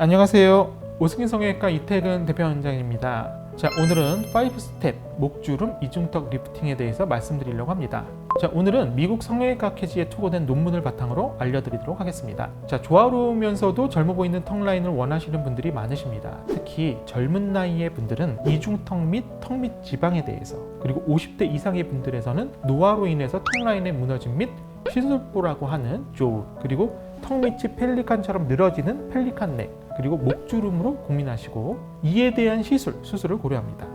안녕하세요. 오승인 성형외과 이태근 대표원장입니다. 자, 오늘은 5스텝 목주름 이중턱 리프팅에 대해서 말씀드리려고 합니다. 자, 오늘은 미국 성형외과 학회지에 투고된 논문을 바탕으로 알려드리도록 하겠습니다. 자, 조화로우면서도 젊어 보이는 턱 라인을 원하시는 분들이 많으십니다. 특히 젊은 나이의 분들은 이중턱 및턱밑 지방에 대해서 그리고 50대 이상의 분들에서는 노화로 인해서 턱 라인의 무너짐 및 시술보라고 하는 조울 그리고 턱 밑이 펠리칸처럼 늘어지는 펠리칸 넥 그리고 목주름으로 고민하시고 이에 대한 시술, 수술을 고려합니다.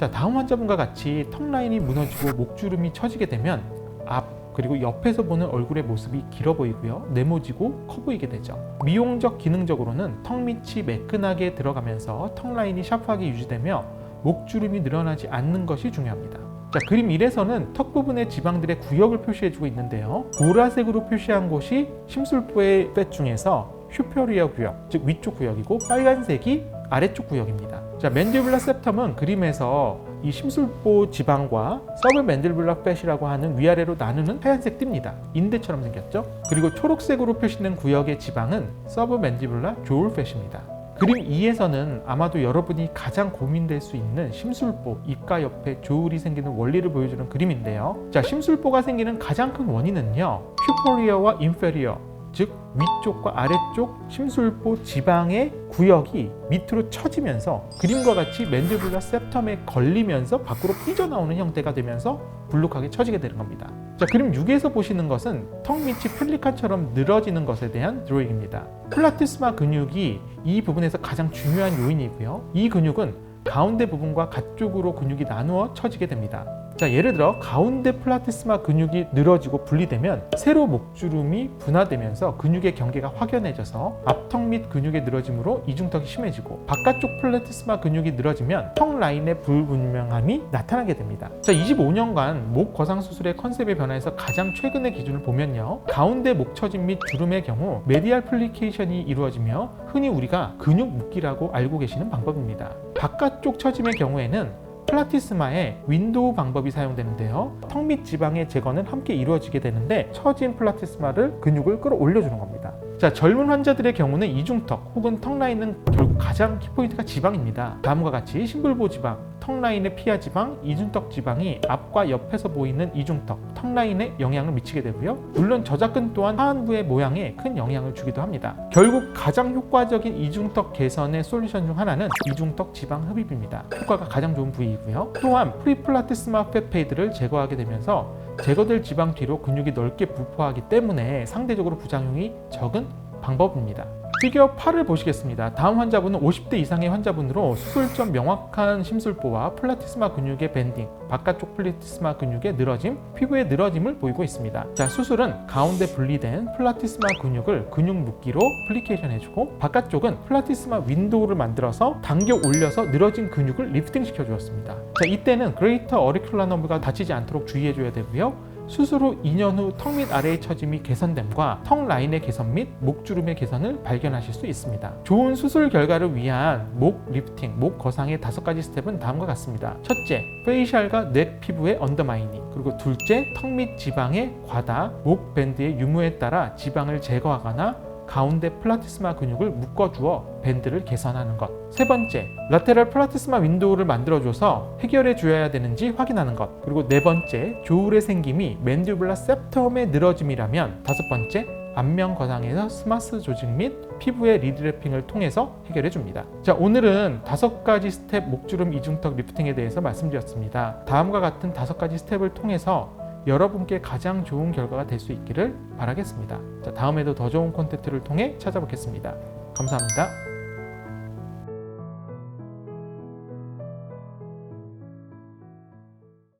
자, 다음 환자분과 같이 턱 라인이 무너지고 목주름이 처지게 되면 앞 그리고 옆에서 보는 얼굴의 모습이 길어 보이고요. 네모지고 커 보이게 되죠. 미용적 기능적으로는 턱 밑이 매끈하게 들어가면서 턱 라인이 샤프하게 유지되며 목주름이 늘어나지 않는 것이 중요합니다. 자, 그림 1에서는 턱 부분의 지방들의 구역을 표시해주고 있는데요. 보라색으로 표시한 곳이 심술보의 펫 중에서 슈퍼리어 구역, 즉 위쪽 구역이고 빨간색이 아래쪽 구역입니다. 자, 맨디블라 septum은 그림에서 이 심술보 지방과 서브 맨디블라 펫이라고 하는 위아래로 나누는 하얀색 띠입니다. 인대처럼 생겼죠? 그리고 초록색으로 표시된 구역의 지방은 서브 맨디블라 조울 펫입니다. 그림 2에서는 아마도 여러분이 가장 고민될 수 있는 심술보, 입가 옆에 조울이 생기는 원리를 보여주는 그림인데요. 자, 심술보가 생기는 가장 큰 원인은요. 슈퍼리어와 인페리어, 즉 위쪽과 아래쪽 심술보 지방의 구역이 밑으로 처지면서 그림과 같이 맨디블라 septum에 걸리면서 밖으로 삐져나오는 형태가 되면서 불룩하게 처지게 되는 겁니다. 자, 그림 6에서 보시는 것은 턱 밑이 펠리칸처럼 늘어지는 것에 대한 드로잉입니다. 플라티스마 근육이 이 부분에서 가장 중요한 요인이고요. 이 근육은 가운데 부분과 가쪽으로 근육이 나누어 처지게 됩니다. 자, 예를 들어 가운데 플라티스마 근육이 늘어지고 분리되면 세로 목주름이 분화되면서 근육의 경계가 확연해져서 앞턱 및 근육의 늘어짐으로 이중턱이 심해지고 바깥쪽 플라티스마 근육이 늘어지면 턱 라인의 불분명함이 나타나게 됩니다. 자, 25년간 목 거상 수술의 컨셉의 변화에서 가장 최근의 기준을 보면요. 가운데 목 처짐 및 주름의 경우 메디알 플리케이션이 이루어지며 흔히 우리가 근육 묶기라고 알고 계시는 방법입니다. 바깥쪽 처짐의 경우에는 플라티스마의 윈도우 방법이 사용되는데요. 턱 밑 지방의 제거는 함께 이루어지게 되는데 처진 플라티스마를 근육을 끌어올려주는 겁니다. 자, 젊은 환자들의 경우는 이중턱 혹은 턱 라인은 결국 가장 키포인트가 지방입니다. 다음과 같이 심불보 지방, 턱 라인의 피하 지방, 이중턱 지방이 앞과 옆에서 보이는 이중턱, 턱 라인에 영향을 미치게 되고요. 물론 저작근 또한 하안부의 모양에 큰 영향을 주기도 합니다. 결국 가장 효과적인 이중턱 개선의 솔루션 중 하나는 이중턱 지방 흡입입니다. 효과가 가장 좋은 부위이고요. 또한 프리플라티스마 페페이드를 제거하게 되면서 제거될 지방 뒤로 근육이 넓게 부포하기 때문에 상대적으로 부작용이 적은 방법입니다. 피겨 8을 보시겠습니다. 다음 환자분은 50대 이상의 환자분으로 수술점 명확한 심술보와 플라티스마 근육의 밴딩, 바깥쪽 플라티스마 근육의 늘어짐, 피부의 늘어짐을 보이고 있습니다. 자, 수술은 가운데 분리된 플라티스마 근육을 근육 묶기로 플리케이션 해주고 바깥쪽은 플라티스마 윈도우를 만들어서 당겨 올려서 늘어진 근육을 리프팅 시켜주었습니다. 자, 이때는 그레이터 어리큘라 너브가 다치지 않도록 주의해줘야 되고요. 수술 후 2년 후턱밑 아래의 처짐이 개선됨과 턱 라인의 개선 및 목주름의 개선을 발견하실 수 있습니다. 좋은 수술 결과를 위한 목 리프팅, 목 거상의 다섯 가지 스텝은 다음과 같습니다. 첫째, 페이셜과 넥 피부의 언더마이닝. 그리고 둘째, 턱밑 지방의 과다, 목 밴드의 유무에 따라 지방을 제거하거나 가운데 플라티스마 근육을 묶어주어 밴드를 개선하는 것. 세 번째, 라테럴 플라티스마 윈도우를 만들어줘서 해결해 주어야 되는지 확인하는 것. 그리고 네 번째, 조울의 생김이 맨디블라 septum의 늘어짐이라면 다섯 번째, 안면 거상에서 스마스 조직 및 피부의 리드래핑을 통해서 해결해 줍니다. 자, 오늘은 다섯 가지 스텝 목주름 이중턱 리프팅에 대해서 말씀드렸습니다. 다음과 같은 다섯 가지 스텝을 통해서 여러분께 가장 좋은 결과가 될 수 있기를 바라겠습니다. 자, 다음에도 더 좋은 콘텐츠를 통해 찾아뵙겠습니다. 감사합니다.